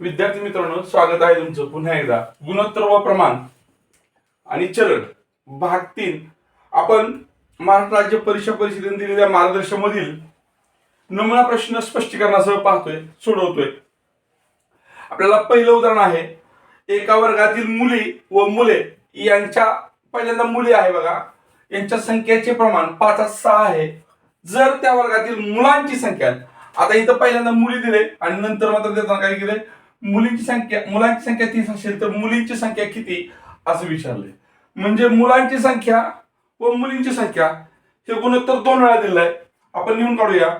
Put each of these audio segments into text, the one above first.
विद्यार्थी मित्रांनो स्वागत आहे तुमचं पुन्हा एकदा. गुणोत्तर व प्रमाण आणि चरण भाग तीन. आपण महाराष्ट्र राज्य परीक्षा परिषदेने दिलेल्या मार्गदर्शन मधील नमुना प्रश्न स्पष्टीकरणासह पाहतोय सोडवतोय. आपल्याला पहिलं उदाहरण आहे एका वर्गातील मुली व मुले यांच्या पहिल्यांदा मुली आहे बघा यांच्या संख्येचे प्रमाण पाच सहा आहे. जर त्या वर्गातील मुलांची संख्या आता इथं पहिल्यांदा मुली दिले आणि नंतर मात्र देताना काय केले? मुलींची संख्या मुलांची संख्या तीस असेल तर मुलींची संख्या किती? असं विचारलंय. म्हणजे मुलांची संख्या व मुलींची संख्या हे गुणोत्तर दोन वेळा दिलेलं आहे. आपण लिहून काढूया.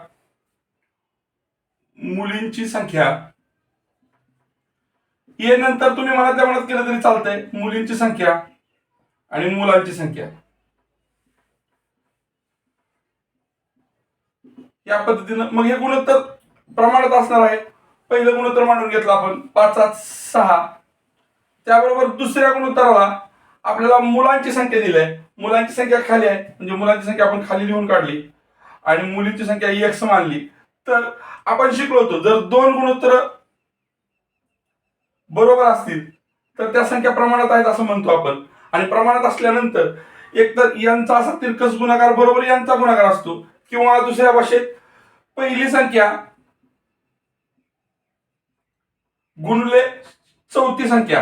मुलींची संख्या ये नंतर तुम्ही मला त्या मनात केलं तरी चालतंय. मुलींची संख्या आणि मुलांची संख्या. या पद्धतीनं मग हे गुणोत्तर प्रमाणात असणार आहे. पहिलं गुणोत्तर मांडून घेतलं आपण पाचात सहा. त्याबरोबर दुसऱ्या गुणोत्तराला आपल्याला मुलांची संख्या दिली आहे मुलांची संख्या खाली आहे म्हणजे मुलांची संख्या आपण खाली लिहून काढली आणि मुलींची संख्या एक्स मानली. तर आपण शिकलो होतो जर दोन गुणोत्तर बरोबर असतील तर त्या संख्या प्रमाणात आहेत असं म्हणतो आपण. आणि प्रमाणात असल्यानंतर एकतर यांचा असा तिरकस गुणाकार बरोबर यांचा गुणाकार असतो किंवा दुसऱ्या भाषेत पहिली संख्या गुणले चौथी संख्या.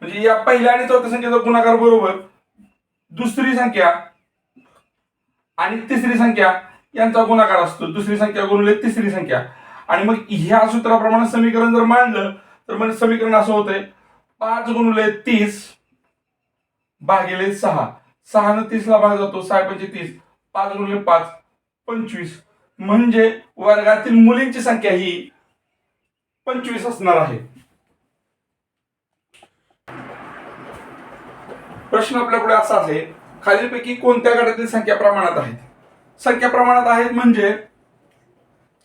म्हणजे या पहिल्या आणि चौथ्या संख्येचा गुणाकार बरोबर दुसरी संख्या आणि तिसरी संख्या यांचा गुणाकार असतो. दुसरी संख्या गुणले तिसरी संख्या. आणि मग ह्या सूत्राप्रमाणे समीकरण जर मांडलं तर म्हणजे समीकरण असं होतंय पाच गुणले तीस भागिले सहा. सहा न तीसला भाग जातो सहा पंचे तीस. पाच गुणले पाच पंचवीस. म्हणजे वर्गातील मुलींची संख्या ही पंचवीस असणार आहे. प्रश्न आपल्याकडे असा आहे खालीलपैकी कोणत्या गटातील संख्या प्रमाणात आहेत? संख्या प्रमाणात आहेत म्हणजे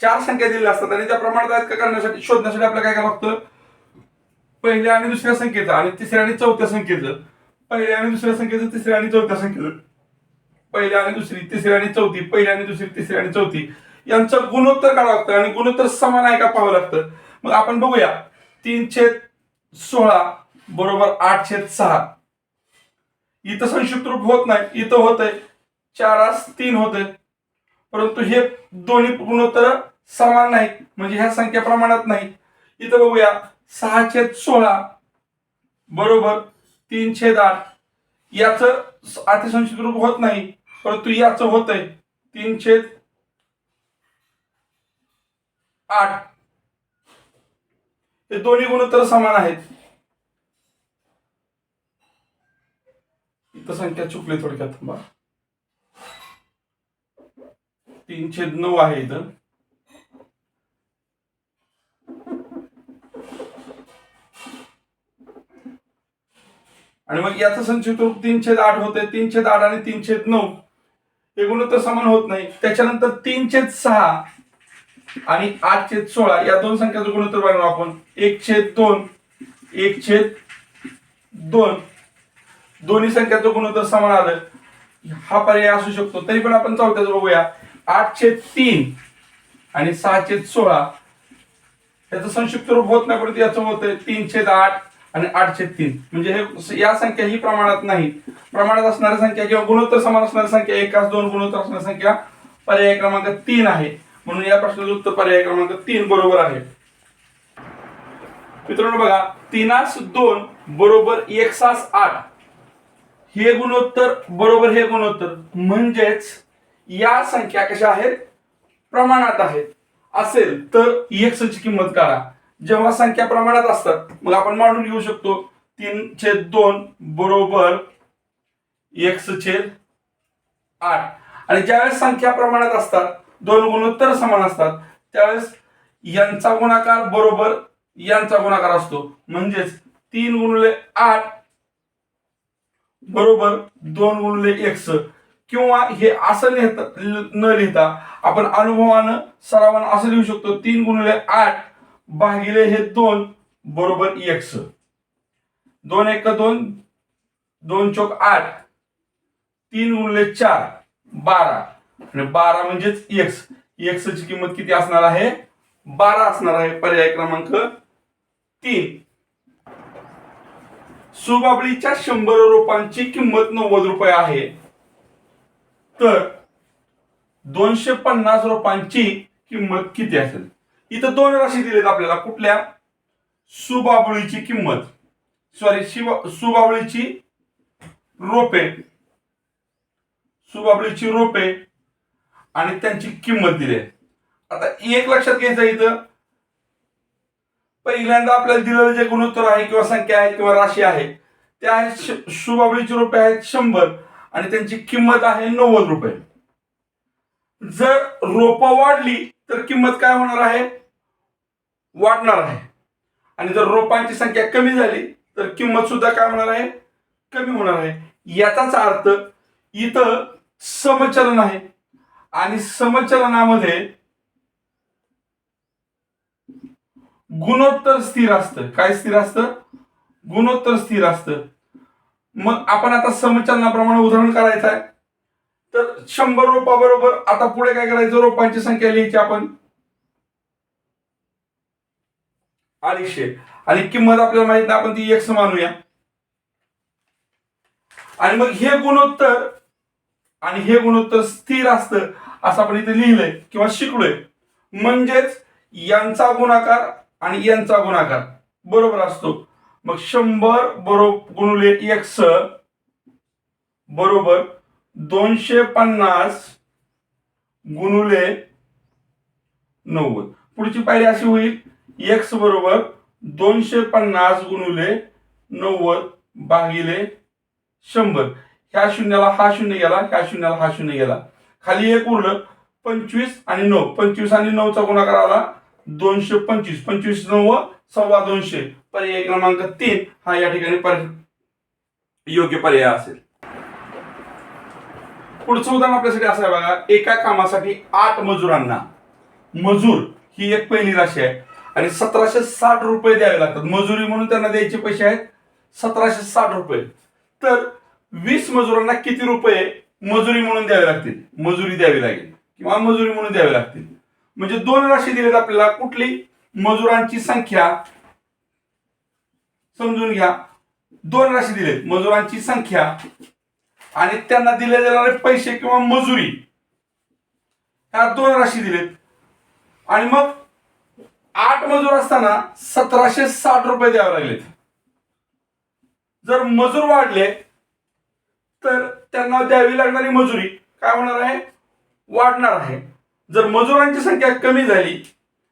चार संख्या दिलेल्या असतात आणि त्या प्रमाणात आहेत का करण्यासाठी शोधण्यासाठी आपल्याला काय करावं लागतं? पहिल्या आणि दुसऱ्या संख्येचं आणि तिसऱ्या आणि चौथ्या संख्येचं. पहिल्या आणि दुसऱ्या संख्येचं तिसऱ्या आणि चौथ्या संख्येचं. पहिल्या आणि दुसरी तिसरी आणि चौथी पहिल्या आणि दुसरी तिसरी आणि चौथी. यांचं गुणोत्तर काढावं लागतं आणि गुणोत्तर समान आहे का पाहावं लागतं? मग आपण बघूया. तीन छेद सोळा बरोबर आठ छेद सहा. इथं संक्षिप्त रूप होत नाही. इथं होतंय. चार चारास तीन होते परंतु हे दोन्ही गुणोत्तर समान नाहीत. म्हणजे ह्या संख्या प्रमाणात नाही इथं बघूया. सहा छेद सोळा बरोबर तीन छेद आठ. याचं अतिसंक्षिप्त रूप होत नाही. परंतु याचं होतंय. तीन छेद आठ. हे दोन्ही गुणोत्तर समान आहेत. इथं संख्या चुकली थोडक्यात थांबा. तीन छेद नऊ आहे इथं. आणि मग याचं संक्षिप्त रूप तीन छेद आठ होते तीन छेद आठ आणि तीन छेद नऊ. हे गुणोत्तर समान होत नाही. त्याच्यानंतर तीन छेद सहा. आणि आठ छेद सोळा या दोन संख्याचं गुणोत्तर बघणार आपण. एक छेद दोन एक छेद दोन. दोन्ही संख्याचं गुणोत्तर समान आलं. हा पर्याय असू शकतो. तरी पण आपण चौथ्याच बघूया. आठ छेद तीन आणि सहा छेद सोळा. याचं संक्षिप्त रूप होत नाही परंतु याचं होतं तीन छेद आठ आणि आठ छेद तीन. म्हणजे हे या संख्या ही प्रमाणात नाही. प्रमाणात असणाऱ्या संख्या किंवा गुणोत्तर समान असणाऱ्या संख्या एकाच दोन गुणोत्तर असणाऱ्या संख्या पर्याय क्रमांक तीन आहे. म्हणून या प्रश्नाचं उत्तर पर्याय क्रमांक तीन बरोबर आहे. मित्रांनो बघा तीनास दोन बरोबर एक सास आठ. हे गुणोत्तर बरोबर हे गुणोत्तर. म्हणजेच या संख्या कशा आहेत? प्रमाणात आहेत. असेल तर एक्स ची किंमत काढा. जेव्हा संख्या प्रमाणात असतात मग आपण मांडून घेऊ शकतो तीन छेद दोन बरोबर एक्स छेद आठ. आणि ज्यावेळेस संख्या प्रमाणात असतात दोन गुणोत्तर समान असतात. त्यावेळेस यांचा गुणाकार बरोबर यांचा गुणाकार असतो. म्हणजेच तीन गुणले आठ बरोबर दोन गुणले एक्स. किंवा हे असं लिहिता न लिहिता आपण अनुभवानं सरावानं असं लिहू शकतो तीन गुणले आठ भागिले हे दोन बरोबर एक्स. दोन एक दोन दोन चौक आठ तीन गुणले चार बारा. आणि बारा म्हणजेच एक्स एक्स ची किंमत किती असणार आहे? बारा असणार आहे. पर्याय क्रमांक तीन. सुबाबळीच्या शंभर रोपांची किंमत नव्वद रुपये आहे. तर दोनशे पन्नास रोपांची किंमत किती असेल? इथं दोन राशी दिलेत आपल्याला. कुठल्या? सुबाबळीची किंमत. सॉरी शिवा सुबाबळीची रोपे. सुबाबळीची रोपे. आणि त्यांची किंमत दिली. आहे. आता एक लक्षात घ्यायचं इथं. पहिल्यांदा आपल्याला दिलेलं जे गुणोत्तर आहे किंवा संख्या आहे किंवा राशी आहे ते आहे सुबाबळीचे रुपये आहेत शंभर आणि त्यांची किंमत आहे नव्वद रुपये. जर रोप वाढली तर किंमत काय होणार आहे? वाढणार आहे. आणि जर रोपांची संख्या कमी झाली तर किंमत सुद्धा काय होणार आहे? कमी होणार आहे. याचाच अर्थ इथं समचलन आहे. आणि समचलनामध्ये गुणोत्तर स्थिर असतं. काय स्थिर असतं? गुणोत्तर स्थिर असतं. मग आपण आता समचलनाप्रमाणे उदाहरण करायचं आहे. तर शंभर रोपा बरोबर आता पुढे काय करायचं? रोपांची संख्या लिहायची आपण. अडीचशे. आणि किंमत आपल्याला माहीत नाही आपण ती एक मानूया. आणि मग हे गुणोत्तर आणि हे गुणोत्तर स्थिर असतं असं आपण इथे लिहिलंय किंवा शिकलोय. म्हणजेच यांचा गुणाकार आणि यांचा गुणाकार बरोबर असतो. मग शंभर बरोबर गुणुले एक्स बरोबर दोनशे पन्नास गुणुले नव्वद. पुढची पायरी अशी होईल एक्स बरोबर दोनशे पन्नास गुणुले नव्वद भागिले शंभर. ह्या शून्याला हा शून्य गेला ह्या शून्याला हा शून्य गेला. खाली एक उरलं पंचवीस आणि नऊ. पंचवीस आणि नऊचा गुणाकार आला दोनशे पंचवीस. पंचवीस नऊ सव्वा दोनशे. पर्याय क्रमांक तीन हा या ठिकाणी पर योग्य पर्याय असेल. पुढचं उदाहरण आपल्यासाठी असं आहे बघा एका कामासाठी आठ मजुरांना. मजूर ही एक पहिली राशी आहे. आणि सतराशे साठ रुपये द्यावे लागतात. मजुरी म्हणून त्यांना द्यायचे पैसे आहेत सतराशे साठ रुपये. तर वीस मजुरांना किती रुपये मजुरी म्हणून द्यावे लागतील? मजुरी द्यावी लागेल किंवा मजुरी म्हणून द्यावी लागतील. म्हणजे दोन राशी दिलेत आपल्याला. कुठली? मजुरांची संख्या. समजून घ्या. दोन राशी दिलेत. मजुरांची संख्या आणि त्यांना दिले जाणारे पैसे किंवा मजुरी. ह्या दोन राशी दिलेत. आणि मग आठ मजूर असताना सतराशे साठ रुपये द्यावे लागलेत. जर मजूर वाढले तर त्यांना द्यावी लागणारी मजुरी काय होणार आहे? वाढणार आहे. जर मजुरांची संख्या कमी झाली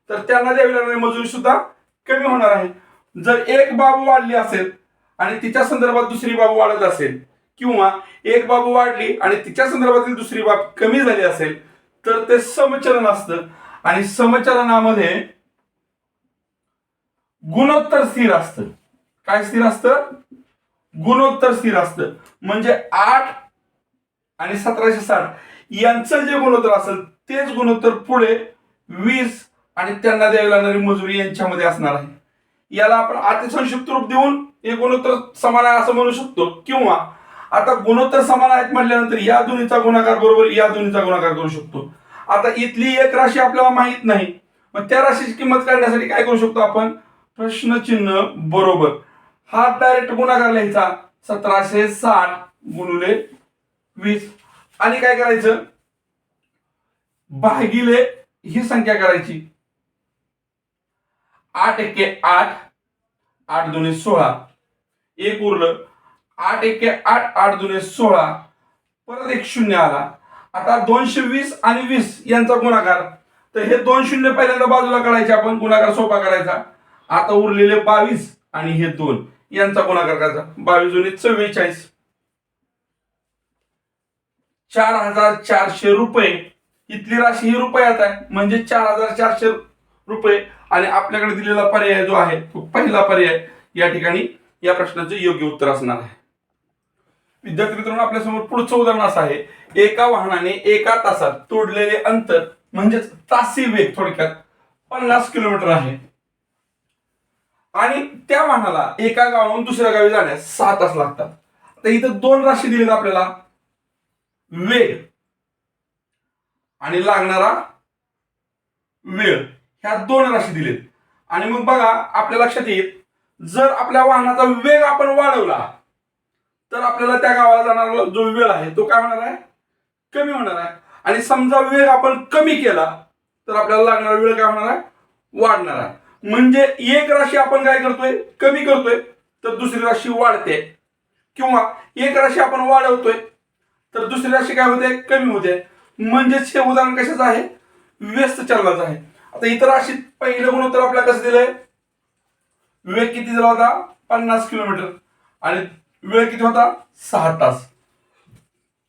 तर त्यांना द्यावी लागणारी मजुरी सुद्धा कमी होणार आहे. जर एक बाब वाढली असेल आणि तिच्या संदर्भात दुसरी बाब वाढत असेल किंवा एक बाब वाढली आणि तिच्या संदर्भातील दुसरी बाब कमी झाली असेल तर ते समचलन असतं. आणि समचलनामध्ये गुणोत्तर स्थिर असतं. काय स्थिर असतं? गुणोत्तर स्थिर असतं. म्हणजे आठ आणि सतराशे साठ यांचं जे गुणोत्तर असेल तेच गुणोत्तर पुढे वीस आणि त्यांना द्यावी लागणारी मजुरी यांच्यामध्ये असणार आहे. याला आपण अतिसंक्षिप्त रूप देऊन हे गुणोत्तर समान आहे असं म्हणू शकतो. किंवा आता गुणोत्तर समान आहेत म्हटल्यानंतर या दोन्हीचा गुणाकार बरोबर या दोन्हीचा गुणाकार करू शकतो. आता इथली एक राशी आपल्याला माहीत नाही. मग त्या राशीची किंमत काढण्यासाठी काय करू शकतो आपण? प्रश्नचिन्ह बरोबर. हा डायरेक्ट गुणाकार लिहायचा सतराशे साठ गुणुले वीस. आणि काय करायचं? भागिले ही संख्या करायची. आठ एके आठ आठ दोन्ही सोळा. एक उरलं. आठ एके आठ आठ दोन्ही सोळा. परत एक शून्य आला. आता दोनशे वीस आणि वीस यांचा गुणाकार तर हे दोन शून्य पहिल्यांदा बाजूला करायचे आपण गुणाकार सोपा करायचा आता उरलेले बावीस आणि हे दोन. यांचा गुणाकार करायचा बावीस जुनी चव्वेचाळीस. चार हजार चारशे रुपये. इथली राशी ही रुपयात आहे. म्हणजे चार हजार चारशे रुपये. आणि आपल्याकडे दिलेला पर्याय जो आहे तो पहिला पर्याय या ठिकाणी या प्रश्नाचे योग्य उत्तर असणार आहे. विद्यार्थी मित्रांनो आपल्यासमोर पुढचं उदाहरण असं आहे. एका वाहनाने एका तासात तोडलेले अंतर म्हणजेच तासी वेग थोडक्यात पन्नास किलोमीटर आहे. आणि त्या वाहनाला एका गावाहून दुसऱ्या गावी जाण्यास सहा तास लागतात. तर इथं दोन राशी दिलेत आपल्याला. वेग आणि लागणारा वेळ. ह्या दोन राशी दिलेत. आणि मग बघा आपल्या लक्षात येईल जर आपल्या वाहनाचा वेग आपण वाढवला तर आपल्याला त्या गावाला जाणारा जो वेळ आहे तो काय होणार आहे? कमी होणार आहे. आणि समजा वेग आपण कमी केला तर आपल्याला लागणारा वेळ काय होणार आहे? वाढणार आहे. म्हणजे एक राशी आपण काय करतोय? कमी करतोय तर दुसरी राशी वाढते. किंवा एक राशी आपण वाढवतोय तर दुसरी राशी काय होते? कमी होते. म्हणजेच हे उदाहरण कशाचं आहे? व्यस्त चलनाचं आहे. आता इतर राशीत पहिलं गुणोत्तर आपल्याला कसं दिलंय? वेग किती दिला होता? पन्नास किलोमीटर. आणि वेळ किती होता? सहा तास.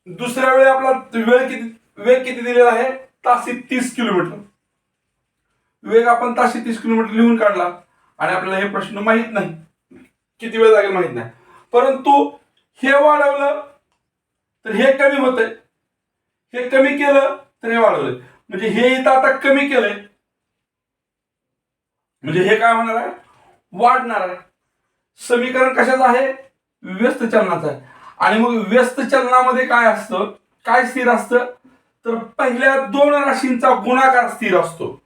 दुसऱ्या वेळी आपला वेळ किती वेग किती दिलेला आहे? ताशी तीस किलोमीटर. वेग आपण ताशे तीस किलोमीटर लिहून काढला. आणि आपल्याला हे प्रश्न माहीत नाही. किती वेळ लागेल माहीत नाही. परंतु हे वाढवलं तर हे कमी होतंय. हे कमी केलं तर हे वाढवलं म्हणजे हे इथं आता कमी केलंय. म्हणजे हे काय होणार आहे? वाढणार आहे. समीकरण कशाचं आहे? व्यस्त चलनाचं आहे. आणि मग व्यस्त चलनामध्ये काय असतं? काय स्थिर असतं? तर पहिल्या दोन राशींचा गुणाकार स्थिर असतो.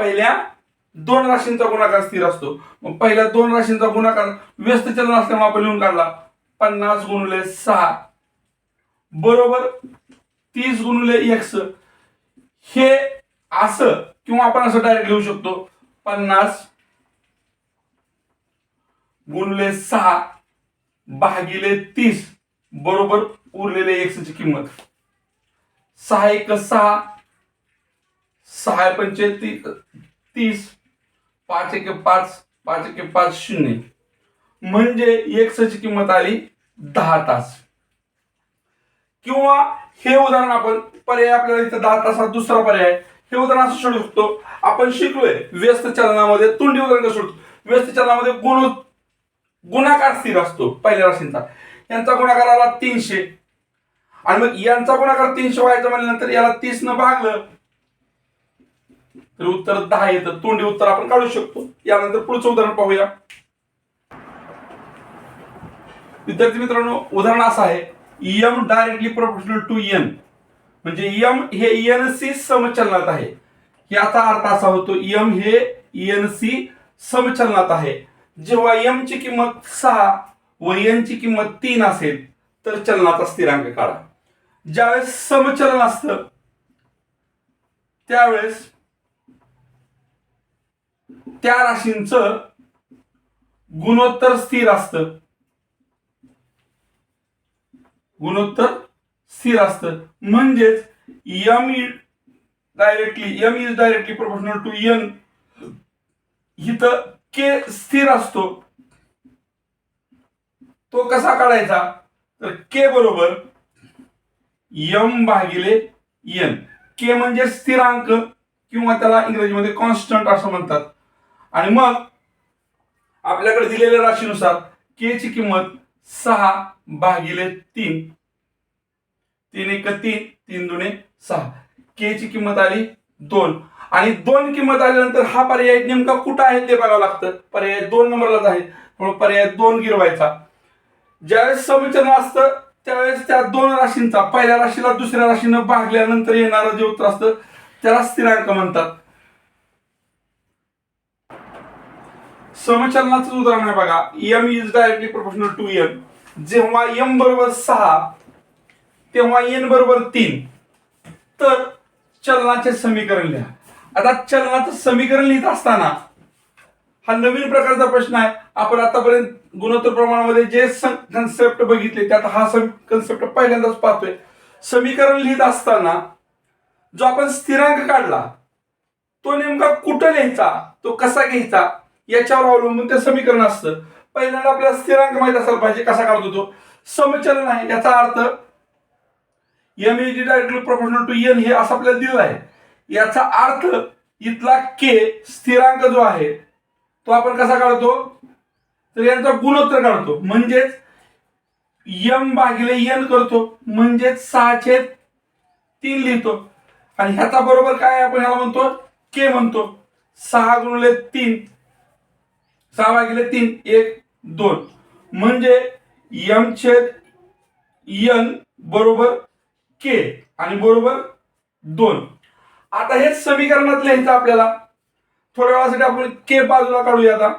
पहिल्या दोन राशींचा गुणाकार स्थिर असतो. मग पहिल्या दोन राशींचा गुणाकार व्यस्त चलन असल्यामुळे आपण लिहून काढला. पन्नास गुणले सहा. बरोबर तीस गुणले एक्स. हे असं किंवा आपण असं डायरेक्ट लिहू शकतो. पन्नास गुणले सहा भागिले तीस. बरोबर उरलेले एक्सची किंमत. सहा एक सहा सहा पंचे ती- तीस पाच एक पाच पाच एक पाच शून्य. म्हणजे एक्सची किंमत आली दहा तास. किंवा हे उदाहरण आपण पर्याय आपल्याला इथं दहा तासात दुसरा पर्याय. हे उदाहरण असं सोडू शकतो. आपण शिकलोय व्यस्त चलनामध्ये तोंडी उदाहरण कसं सोडतो व्यस्त चलनामध्ये गुण गुणाकार स्थिर असतो पहिल्या राशींचा. यांचा गुणाकार आला तीनशे. आणि मग यांचा गुणाकार तीनशे व्हायचा म्हणल्यानंतर याला तीस न भागलं. तर उत्तर दहा येतं. तोंडी उत्तर आपण काढू शकतो. यानंतर पुढचं उदाहरण पाहूया. विद्यार्थी मित्रांनो उदाहरण असं आहे. M directly proportional to n म्हणजे एम हे एन सी समचलनात आहे. याचा अर्थ असा होतो एम हे एन सी समचलनात आहे. जेव्हा एम ची किंमत सहा व एन ची किंमत तीन असेल तर चलनाचा स्थिरांक काढा. ज्यावेळेस समचलन असतं त्यावेळेस त्या राशींचं गुणोत्तर स्थिर असतं. गुणोत्तर स्थिर असतं. म्हणजेच m directly m is directly proportional to n इथं के स्थिर असतो. तो कसा काढायचा? तर के बरोबर यम भागिले एन के म्हणजे स्थिरांक किंवा त्याला इंग्रजीमध्ये कॉन्स्टंट असं म्हणतात. आणि मग आपल्याकडे दिलेल्या राशीनुसार के ची किंमत सहा भागिले तीन. तीन एक तीन तीन दुने सहा. के ची किंमत आली दोन. आणि दोन किंमत आल्यानंतर हा पर्याय नेमका कुठं आहे ते बघावं लागतं. पर्याय दोन नंबरलाच आहे. म्हणून पर्याय दोन गिरवायचा. ज्यावेळेस समीचरण असतं त्यावेळेस त्या दोन राशींचा पहिल्या राशीला दुसऱ्या राशीनं भागल्यानंतर येणारं जे उत्तर असतं त्याला स्थिरांक म्हणतात. समचलनाचं उदाहरण आहे बघा. M is directly proportional to n जेव्हा एम बरोबर सहा तेव्हा एन बरोबर तीन. तर चलनाचे समीकरण लिहा. आता चलनाचं समीकरण लिहित असताना हा नवीन प्रकारचा प्रश्न आहे. आपण आतापर्यंत गुणोत्तर प्रमाणामध्ये जे कन्सेप्ट बघितले त्यात हा कन्सेप्ट पहिल्यांदाच पाहतोय. समीकरण लिहित असताना जो आपण स्थिरांक काढला तो नेमका कुठं लिहायचा? तो कसा घ्यायचा? याच्यावर अवलंबून ते समीकरण असतं. पहिल्यांदा आपल्याला स्थिरांक माहीत असायला पाहिजे कसा काढतो तो समचलन आहे याचा अर्थ m is directly proportional to n हे असं आपल्याला दिलं आहे. याचा अर्थ इथला के स्थिरांक जो आहे तो आपण कसा काढतो? तर यांचा गुणोत्तर काढतो. म्हणजेच यम भागिले एन करतो. म्हणजेच सहाचे तीन लिहितो. आणि ह्याचा बरोबर काय आपण ह्याला म्हणतो? के म्हणतो. सहा गुणले तीन. सहा भागिले तीन एक दोन. म्हणजे यम छेद यन बरोबर के आणि बरोबर दोन. आता हे समीकरणात लिहायचं आपल्याला. थोड्या वेळासाठी आपण के बाजूला काढूया आता.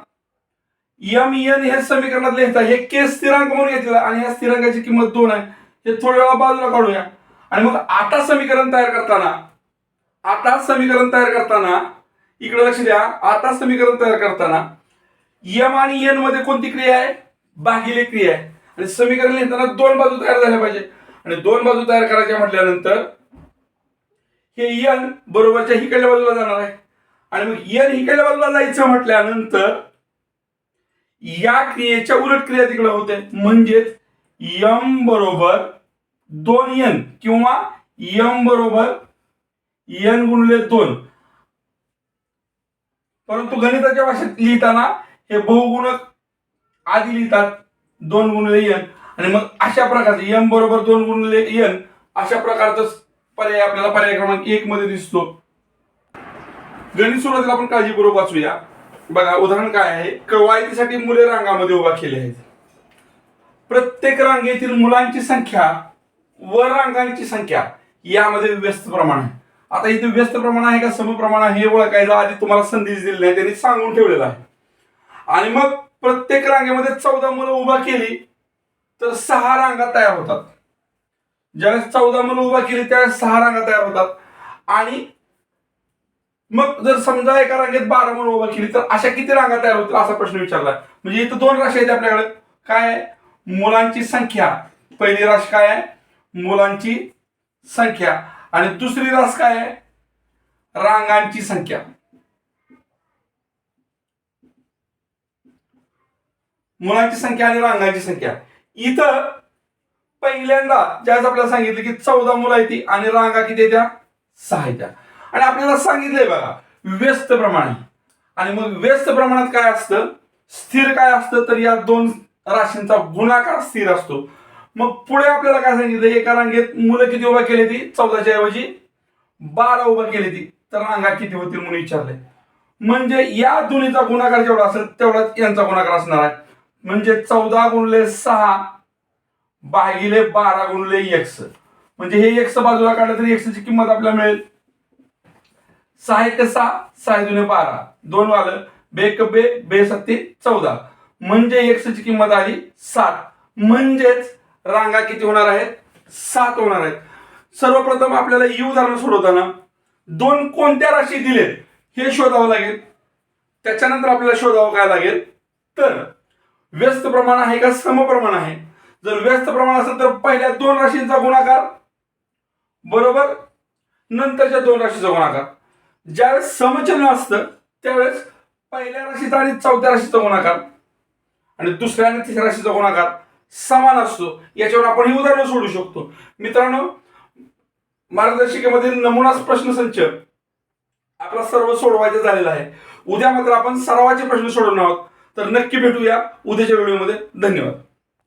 एम एन हे समीकरणात लिहायचं हे के स्थिरांक म्हणून घेतलेला आणि या स्थिरांकाची किंमत दोन आहे. हे थोड्या वेळा बाजूला काढूया. आणि मग आता समीकरण तयार करताना आता समीकरण तयार करताना इकडे लक्ष द्या. आता समीकरण तयार करताना यम आणि एनमध्ये कोणती क्रिया आहे? भागिले क्रिया आहे. आणि समीकरण लिहिताना दोन बाजू तयार झाल्या पाहिजे. आणि दोन बाजू तयार करायच्या म्हटल्यानंतर हे यन बरोबरच्या हिकडल्या बाजूला जाणार आहे. आणि मग यन हिकडल्या बाजूला जायचं म्हटल्यानंतर या क्रियेच्या उलट क्रिया तिकडे होते. म्हणजेच यम बरोबर दोन यन किंवा यम बरोबर यन गुणले दोन. परंतु गणिताच्या भाषेत लिहिताना हे बहुगुणक आधी लिहितात दोन गुणले यन आणि मग अशा प्रकारचे यम बरोबर दोन गुणले यन अशा प्रकारचा पर्याय आपल्याला पर्याय क्रमांक एक मध्ये दिसतो. गणित सुरुवातीला आपण काळजीपूर्वक वाचूया. बघा उदाहरण काय आहे? कवायतीसाठी मुले रांगामध्ये उभा केली आहेत. प्रत्येक रांगेतील मुलांची संख्या व रांगांची संख्या यामध्ये व्यस्त प्रमाण आहे. आता इथे व्यस्त प्रमाण आहे का समप्रमाण आहे हे ओळखायला आधी तुम्हाला संदेश दिलेला आहे त्यांनी सांगून ठेवलेला आहे. आणि मग प्रत्येक रांगेमध्ये चौदा मुलं उभा केली तर सहा रांगा तयार होतात. ज्यावेळेस चौदा मुलं उभा केली त्यावेळेस सहा रांगा तयार होतात. आणि मग जर समजा एका रांगेत बारा मुलं उभा केली तर अशा किती रांगा तयार होतील असा प्रश्न विचारला. म्हणजे इथं दोन राशी आहेत आपल्याकडे. काय मुलांची संख्या. पहिली राश काय आहे? मुलांची संख्या. आणि दुसरी रास काय आहे? रांगांची संख्या. मुलांची संख्या आणि रांगांची संख्या. इथं पहिल्यांदा ज्यावेळेस आपल्याला सांगितलं की चौदा मुलं आहेत ती आणि रांगा किती त्या? सहा येत्या आणि आपल्याला सांगितलंय बघा व्यस्त प्रमाण आणि मग व्यस्त प्रमाणात काय असतं? स्थिर काय असतं? तर या दोन राशींचा गुणाकार स्थिर असतो. मग पुढे आपल्याला काय सांगितलं? एका रांगेत मुलं किती उभा केली ती? चौदाच्या ऐवजी बारा उभा केली ती. तर रांगा किती होतील म्हणून विचारलंय. म्हणजे या दोन्हीचा गुणाकार जेवढा असेल तेवढाच यांचा गुणाकार असणार आहे. म्हणजे चौदा गुणले सहा भागिले बारा गुणले एक्स म्हणजे हे एक्स बाजूला काढलं तरी एक्स ची किंमत आपल्याला मिळेल. सहा एक सहा सहा जुने बारा. दोन वालं बे एक बे बे सत्ते चौदा. म्हणजे एक्स ची किंमत आली सात. म्हणजेच रांगा किती होणार आहेत? सात होणार आहेत. सर्वप्रथम आपल्याला ही उदाहरण सोडवताना दोन कोणत्या राशी दिलेत हे शोधावं लागेल. त्याच्यानंतर आपल्याला शोधावं काय लागेल? तर व्यस्त प्रमाण आहे का समप्रमाण आहे? जर व्यस्त प्रमाण असेल तर पहिल्या दोन राशींचा गुणाकार. बरोबर? नंतरच्या दोन राशीचा गुणाकार. ज्यावेळेस समचिन्ह असतं त्यावेळेस पहिल्या राशीचा आणि चौथ्या राशीचा गुणाकार. आणि दुसऱ्या आणि तिसऱ्या राशीचा गुणाकार समान असतो. याच्यावर आपण ही उदाहरणं सोडू शकतो. मित्रांनो मार्गदर्शिकेमधील प्रश्न प्रश्नसंच आपला सर्व सोडवायचा झालेला आहे. उद्या मात्र आपण सरावाचे प्रश्न सोडवणार आहोत. तर नक्की भेटूया उद्याच्या व्हिडिओमध्ये. धन्यवाद.